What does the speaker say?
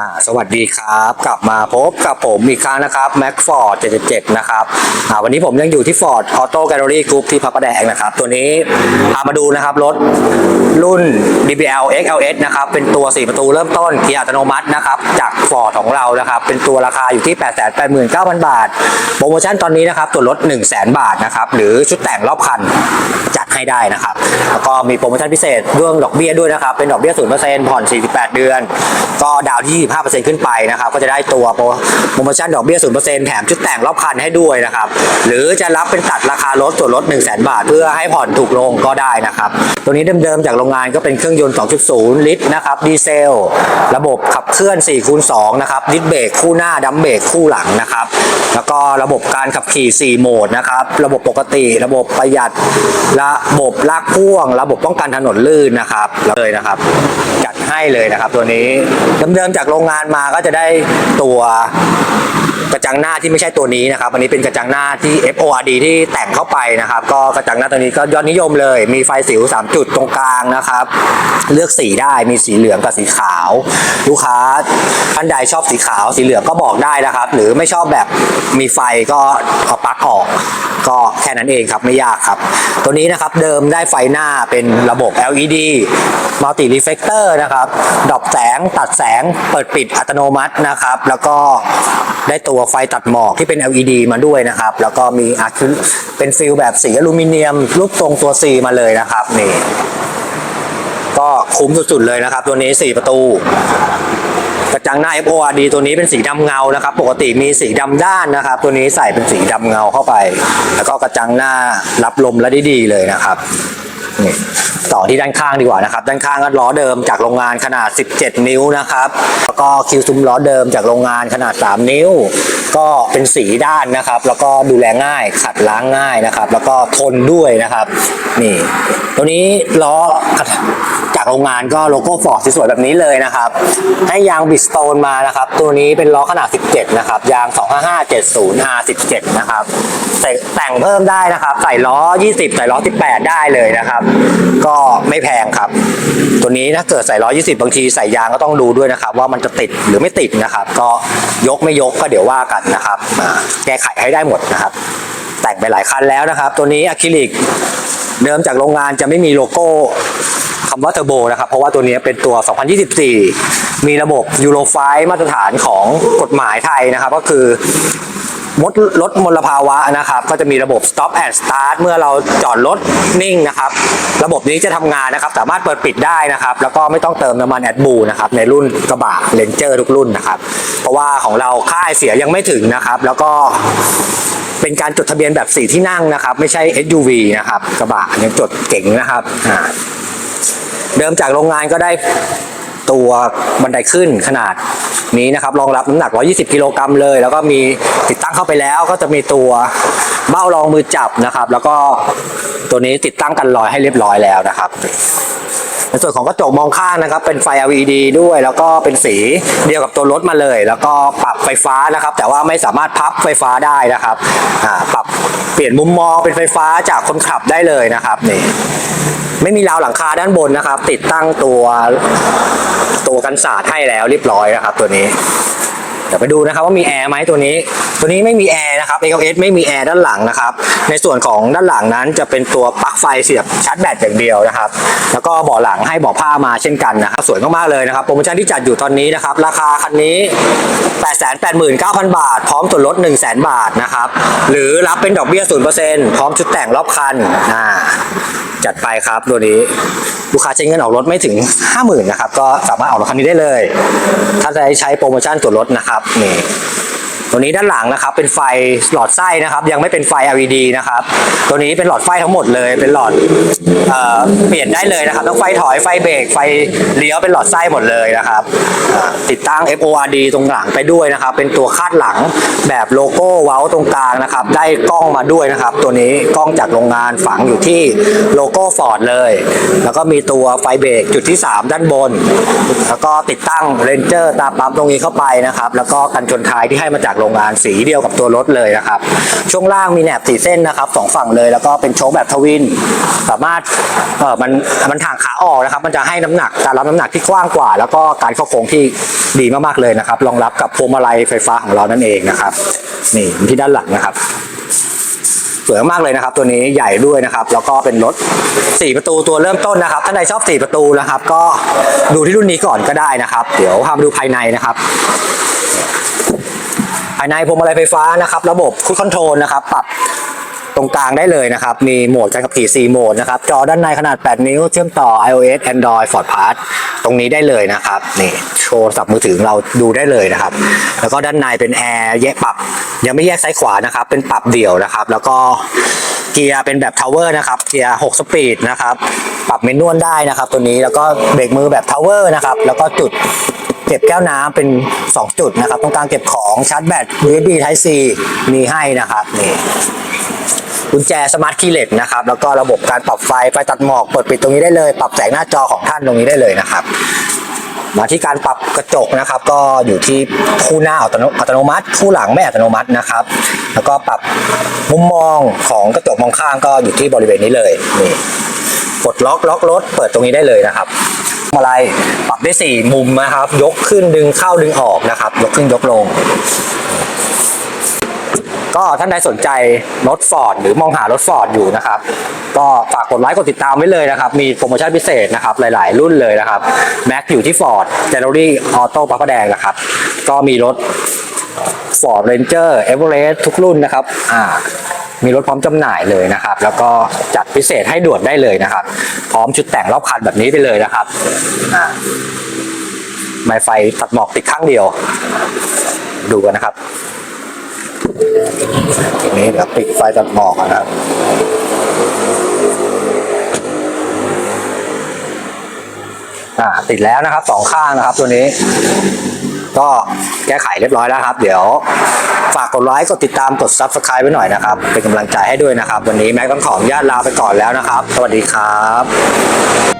อ่าสวัสดีครับ กลับมาพบกับผมอีกครั้งนะครับ Mac Ford 77 นะครับอ่าวันนี้ผมยังอยู่ที่ Ford Auto Gallery Group ที่พระประแดงนะครับ ตัวนี้พามาดูนะครับ รถรุ่น DBL XLS นะครับ เป็นตัว 4 ประตูเริ่มต้นเกียร์อัตโนมัตินะครับ จาก Ford ของเรานะครับ เป็นตัวราคาอยู่ที่ 889,000 บาท โปรโมชั่นตอนนี้นะครับตัวรถ100,000 บาทนะครับ หรือชุดแต่งรอบคันจัดให้ได้นะครับ แล้วก็มีโปรโมชั่นพิเศษเรื่องดอกเบี้ยด้วยนะครับ เป็นดอกเบี้ย0%ผ่อน 48 เดือน ก็ดาวที่ 25%ขึ้นไปนะครับ ก็จะได้ตัวโปรโปรโมชั่นดอกเบี้ย 0%แถมชุดแต่งรอบคันให้ด้วยนะครับ หรือจะรับเป็นตัดราคารถส่วนลด 1 0 0 0 0 0บาท เพื่อให้ผ่อนถูกลงก็ได้นะครับ ตัวนี้เดิมๆจากโรงงานก็เป็นเครื่องยนต์ 2.0 ลิตรนะครับ ดีเซล ระบบขับเคลื่อน 4 คูณ 2 นะครับ ดิสเบรกคู่หน้าดัมเบรกคู่หลังนะครับ แล้วก็ระบบการขับขี่ 4 โหมดนะครับ ระบบปกติ ระบบประหยัด ระบบลากพ่วง ระบบป้องกันถนนลื่นนะครับเลยนะครับ จัดให้เลยนะครับตัวนี้เดิมๆจากโรงงานมาก็จะได้ตัว กระจังหน้าที่ไม่ใช่ตัวนี้นะครับอันนี้เป็นกระจังหน้าที่ FORD ที่แต่งเข้าไปนะครับ ก็กระจังหน้าตัวนี้ก็ยอดนิยมเลย มีไฟสิว 3 จุดตรงกลางนะครับ เลือกสีได้มีสีเหลืองกับสีขาว ลูกค้าท่านใดชอบสีขาว สีเหลืองก็บอกได้นะครับ หรือไม่ชอบแบบมีไฟก็เอาปลั๊กออก ก็แค่นั้นเองครับไม่ยากครับ ตัวนี้นะครับเดิมได้ไฟหน้าเป็นระบบ LED Multi Reflector นะครับดรอปแสงตัดแสงเปิดปิดอัตโนมัตินะครับ แล้วก็ได้ตัวัวไฟตัดหมอกที่เป็น LED มาด้วยนะครับ แล้วก็มีอาร์คเป็นฟิลแบบสีอลูมิเนียม รูปทรงตัว C มาเลยนะครับนี่ก็คุ้มสุดๆเลยนะครับ ตัวนี้ 4 ประตู กระจังหน้า FORD ตัวนี้เป็นสีดำเงานะครับ ปกติมีสีดำด้านนะครับ ตัวนี้ใส่เป็นสีดำเงาเข้าไป แล้วก็กระจังหน้ารับลมและได้ดีเลยนะครับ นี่ต่อที่ด้านข้างดีกว่านะครับ ด้านข้างก็ล้อเดิมจากโรงงานขนาด 17 นิ้วนะครับ แล้วก็คิวซุ้มล้อเดิมจากโรงงานขนาด 3 นิ้ว ก็เป็นสีด้านนะครับ แล้วก็ดูแลง่ายขัดล้างง่ายนะครับ แล้วก็ทนด้วยนะครับ นี่ ตัวนี้ล้อ จากโรงงานก็โลโก้ฟอร์ดสวยๆแบบนี้เลยนะครับ ให้ยางบิสโตนมานะครับ ตัวนี้เป็นล้อขนาด 17 นะครับ ยาง 255 70 R17 นะครับแต่แต่งเพิ่มได้นะครับ ใส่ล้อ 20 ใส่ล้อ 18 ได้เลยนะครับ ก็ไม่แพงครับ ตัวนี้ถ้าเกิดใส่ล้อ 20 บางทีใส่ยางก็ต้องดูด้วยนะครับ ว่ามันจะติดหรือไม่ติดนะครับ ก็ยกไม่ยกก็เดี๋ยวว่ากันนะครับแก้ไขให้ได้หมดนะครับ แต่งไปหลายคันแล้วนะครับ ตัวนี้อะคริลิกเดิมจากโรงงานจะไม่มีโลโก้ คำว่าเทอร์โบนะครับ เพราะว่าตัวนี้เป็นตัว 2024 มีระบบยูโรไฟมาตรฐานของกฎหมายไทยนะครับ ก็คือมดลดมลภาวะนะครับ ก็จะมีระบบ stop and start เมื่อเราจอดรถนิ่งนะครับ ระบบนี้จะทำงานนะครับ สามารถเปิดปิดได้นะครับ แล้วก็ไม่ต้องเติมน้ำมันแอดบูนะครับ ในรุ่นกระบะเลนเจอร์ทุกรุ่นนะครับ เพราะว่าของเราค่ายเสียยังไม่ถึงนะครับ แล้วก็เป็นการจดทะเบียนแบบสี่ที่นั่งนะครับ ไม่ใช่ SUV นะครับ กระบะยังจดเก่งนะครับอ่า เดิมจากโรงงานก็ได้ตัวบันไดขึ้นขนาดนี้นะครับรองรับน้ำหนัก 120 กิโลกรัมเลย แล้วก็มีติดตั้งเข้าไปแล้วก็จะมีตัวเบ้ารองมือจับนะครับ แล้วก็ตัวนี้ติดตั้งกันรอยให้เรียบร้อยแล้วนะครับในส่วนของกระจกมองข้างนะครับ เป็นไฟ LED ด้วย แล้วก็เป็นสีเดียวกับตัวรถมาเลย แล้วก็ปรับไฟฟ้านะครับ แต่ว่าไม่สามารถพับไฟฟ้าได้นะครับปรับเปลี่ยนมุมมองเป็นไฟฟ้าจากคนขับได้เลยนะครับนี่ ไม่มีราวหลังคาด้านบนนะครับ ติดตั้งตัวตัวกันศาสตร์ให้แล้วเรียบร้อยนะครับตัวนี้ เดี๋ยวไปดูนะครับว่ามีแอร์ไหมตัวนี้ ตัวนี้ไม่มีแอร์นะครับ XLS ไม่มีแอร์ด้านหลังนะครับ ในส่วนของด้านหลังนั้นจะเป็นตัวปลั๊กไฟเสียบชาร์จแบตอย่างเดียวนะครับ แล้วก็เบาะหลังให้เบาะผ้ามาเช่นกันนะครับ สวยมากๆเลยนะครับ โปรโมชั่นที่จัดอยู่ตอนนี้นะครับ ราคาคันนี้ 889,000 บาท พร้อมส่วนลด 100,000 บาทนะครับ หรือรับเป็นดอกเบี้ย0%พร้อมชุดแต่งรอบคันอ่าจัดไปครับตัวนี้ ลูกค้าใช้เงินออกรถไม่ถึง 50,000นะครับก็สามารถออกรถคันนี้ได้เลย ถ้าใครใช้โปรโมชั่นส่วนลดนะครับนี่ ตัวนี้ด้านหลังนะครับเป็นไฟหลอดไส้นะครับ ยังไม่เป็นไฟ LED นะครับ ตัวนี้เป็นหลอดไฟทั้งหมดเลย เป็นหลอดเอ่อเปลี่ยนได้เลยนะครับทั้งไฟถอยไฟเบรกไฟเลี้ยวเป็นหลอดไส้หมดเลยนะครับติดตั้ง FORD ตรงหลังไปด้วยนะครับ เป็นตัวคาดหลังแบบโลโก้เว้าตรงกลางนะครับ ได้กล้องมาด้วยนะครับ ตัวนี้กล้องจากโรงงานฝังอยู่ที่โลโก้ฟอร์ดเลย แล้วก็มีตัวไฟเบรกจุดที่ 3 ด้านบน แล้วก็ติดตั้งเรนเจอร์ตาปั๊มตรงนี้เข้าไปนะครับ แล้วก็กันชนท้ายที่ให้มาจากโรงงานสีเดียวกับตัวรถเลยนะครับ ช่วงล่างมีแหนบสีเส้นนะครับสองฝั่งเลยแล้วก็เป็นโชคแบบทวิน สามารถเออมันมันถ่างขาออกนะครับ มันจะให้น้ำหนักการรับน้ำหนักที่กว้างกว่า แล้วก็การเข้าโค้งที่ดีมากๆเลยนะครับรองรับกับพวงมาลัยไฟฟ้าของเรานั่นเองนะครับนี่ที่ด้านหลังนะครับสวยมากเลยนะครับ ตัวนี้ใหญ่ด้วยนะครับ แล้วก็เป็นรถ 4 ประตูตัวเริ่มต้นนะครับท่านใดชอบ 4 ประตูนะครับ ก็ดูที่รุ่นนี้ก่อนก็ได้นะครับ เดี๋ยวพามาดูภายในนะครับ ภายในพวงมาลัยไฟฟ้านะครับระบบคุชคอนโทรลนะครับปรับตรงกลางได้เลยนะครับ มีโหมดการขับขี่ 4 โหมดนะครับ จอด้านในขนาด 8 นิ้ว เชื่อมต่อ iOS Android Ford Pass ตรงนี้ได้เลยนะครับนี่โชว์สับมือถือเราดูได้เลยนะครับ แล้วก็ด้านในเป็นแอร์แยกปรับ ยังไม่แยกซ้ายขวานะครับ เป็นปรับเดี่ยวนะครับ แล้วก็เกียร์เป็นแบบทาวเวอร์นะครับเกียร์6สปีดนะครับ ปรับเมนนวลได้นะครับ ตัวนี้แล้วก็เบรกมือแบบทาวเวอร์นะครับ แล้วก็จุดเก็บแก้วน้ำเป็น 2 จุดนะครับ ตรงกลางเก็บของชาร์จแบต USB Type C มีให้นะครับนี่ กุญแจสมาร์ทคีย์เลสนะครับแล้วก็ระบบการปรับไฟไฟตัดหมอกเปิดปิดตรงนี้ได้เลย ปรับแสงหน้าจอของท่านตรงนี้ได้เลยนะครับมาที่การปรับกระจกนะครับก็อยู่ที่คู่หน้าอัตโนตโนมัติ คู่หลังไม่อัตโนมัตินะครับ แล้วก็ปรับมุมมองของกระจกมองข้างก็อยู่ที่บริเวณนี้เลยนี่ปลดล็อกล็อกรถเปิดตรงนี้ได้เลยนะครับอะไรปรับได้สี่มุมนะครับ ยกขึ้นดึงเข้าดึงออกนะครับ ยกขึ้นยกลง ก็ท่านใดสนใจรถฟอร์ดหรือมองหารถฟอร์ดอยู่นะครับ ก็ฝากกดไลค์กดติดตามไว้เลยนะครับ มีโปรโมชั่นพิเศษนะครับ หลาย ๆ รุ่นเลยนะครับแม็กอยู่ที่ฟอร์ดเจนอรี่ออโต้พระประแดงนะครับ ก็มีรถ Ford Ranger Everest ทุกรุ่นนะครับอ่ามีรถพร้อมจำหน่ายเลยนะครับ แล้วก็จัดพิเศษให้ด่วนได้เลยนะครับ พร้อมชุดแต่งรอบคันแบบนี้ไปเลยนะครับอ่าไมไฟตัดหมอกติดข้างเดียว ดูกันนะครับ ทีนี้เดี๋ยวปิดไฟตัดหมอกนะครับอ่าติดแล้วนะครับสองข้างนะครับตัวนี้ ก็แก้ไขเรียบร้อยแล้วครับ เดี๋ยวฝากกดไลค์กดติดตามกด subscribe ไว้หน่อยนะครับ เป็นกำลังใจให้ด้วยนะครับ วันนี้แม็กต้องขออนุญาตลาไปก่อนแล้วนะครับ สวัสดีครับ